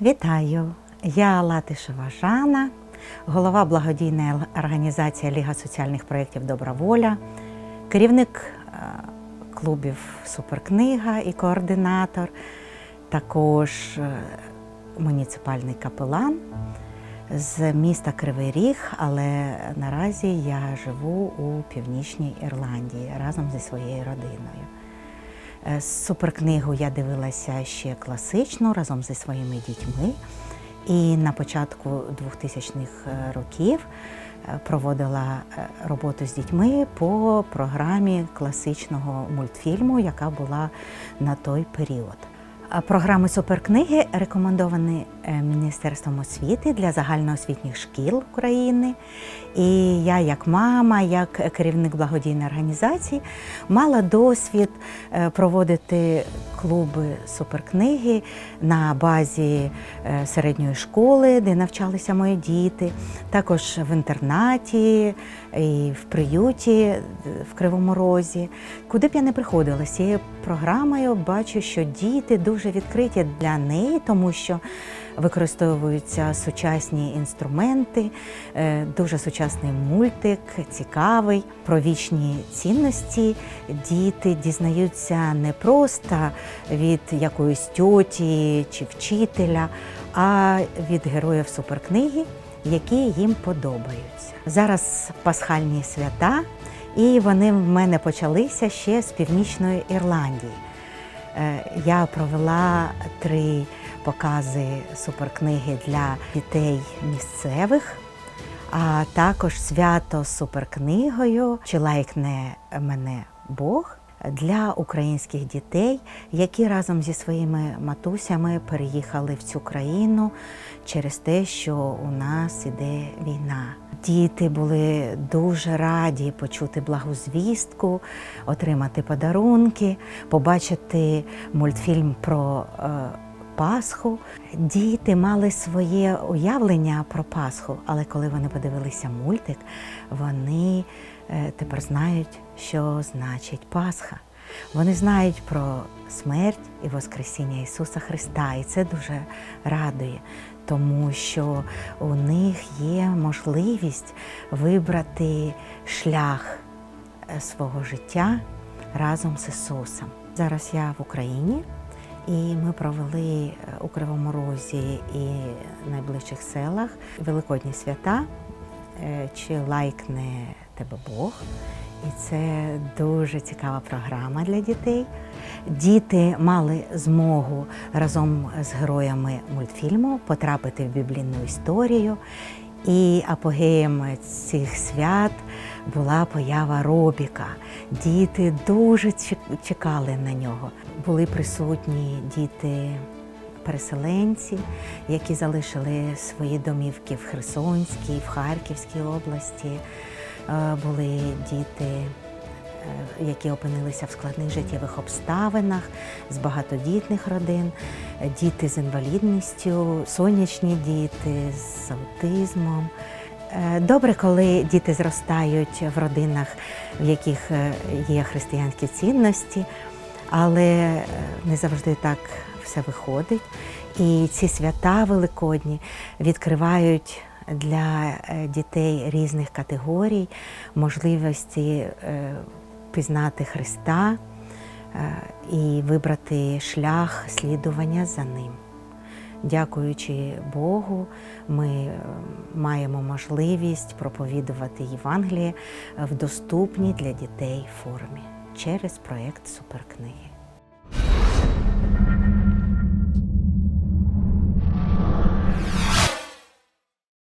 Вітаю! Я Латишева Жана, голова благодійної організації Ліга соціальних проєктів Добра воля, керівник е, клубів Суперкнига і координатор, також е, муніципальний капелан з міста Кривий Ріг, але наразі я живу у Північній Ірландії разом зі своєю родиною. Е, Суперкнигу я дивилася ще класично разом зі своїми дітьми. І на початку 2000-х років е, проводила е, роботу з дітьми по програмі класичного мультфільму, яка була на той період. Програми суперкниги рекомендовані е, Міністерством освіти для загальноосвітніх шкіл України. І я, як мама, як керівник благодійної організації, мала досвід е, проводити клуби суперкниги на базі е, середньої школи, де навчалися мої діти, також в інтернаті і в приюті е, в Кривому Розі. Куди б я не приходила з цією програмою, бачу, що діти дуже відкриті для неї, тому що використовуються сучасні інструменти, е, дуже сучасний мультик, цікавий, про вічні цінності. Діти дізнаються не просто від якоїсь тьоті чи вчителя, а від героїв суперкниги, які їм подобаються. Зараз пасхальні свята, і вони в мене почалися ще з північної Ірландії. Е, Я провела три покази суперкниги для дітей місцевих, а також свято суперкнигою Чи лайкне мене Бог для українських дітей, які разом зі своїми матусями переїхали в цю країну через те, що у нас іде війна. Діти були дуже раді почути благу звістку, отримати подарунки, побачити мультфільм про е, Пасху. Діти мали своє уявлення про Пасху, але коли вони подивилися мультик, вони е, тепер знають, що значить Пасха. Вони знають про смерть і Воскресіння Ісуса Христа, і це дуже радує, тому що у них є можливість вибрати шлях е, свого життя разом з Ісусом. Зараз я в Україні. І ми провели е, у Кривому Розі і найближчих селах великодні свята, е, чи лайкне тебе Бог. І це дуже цікава програма для дітей. Діти мали змогу разом з героями мультфільму потрапити в біблійну історію. І апогеєм цих свят була поява Робіка. Діти дуже чекали на нього. Були присутні діти переселенці, які залишили свої домівки в Херсонській, в Харківській області. Е, Були діти, які опинилися в складних життєвих обставинах з багатодітних родин, е, діти з інвалідністю, сонячні діти з аутизмом. Е, Добре, коли діти зростають в родинах, в яких е, є християнські цінності, але е, не завжди так все виходить. І ці свята великодні відкривають для е, дітей різних категорій можливості е, пізнати Христа е, і вибрати шлях слідування за ним. Дякуючи Богу, ми е, маємо можливість проповідувати Євангеліє в доступній для дітей формі через проєкт Суперкниги.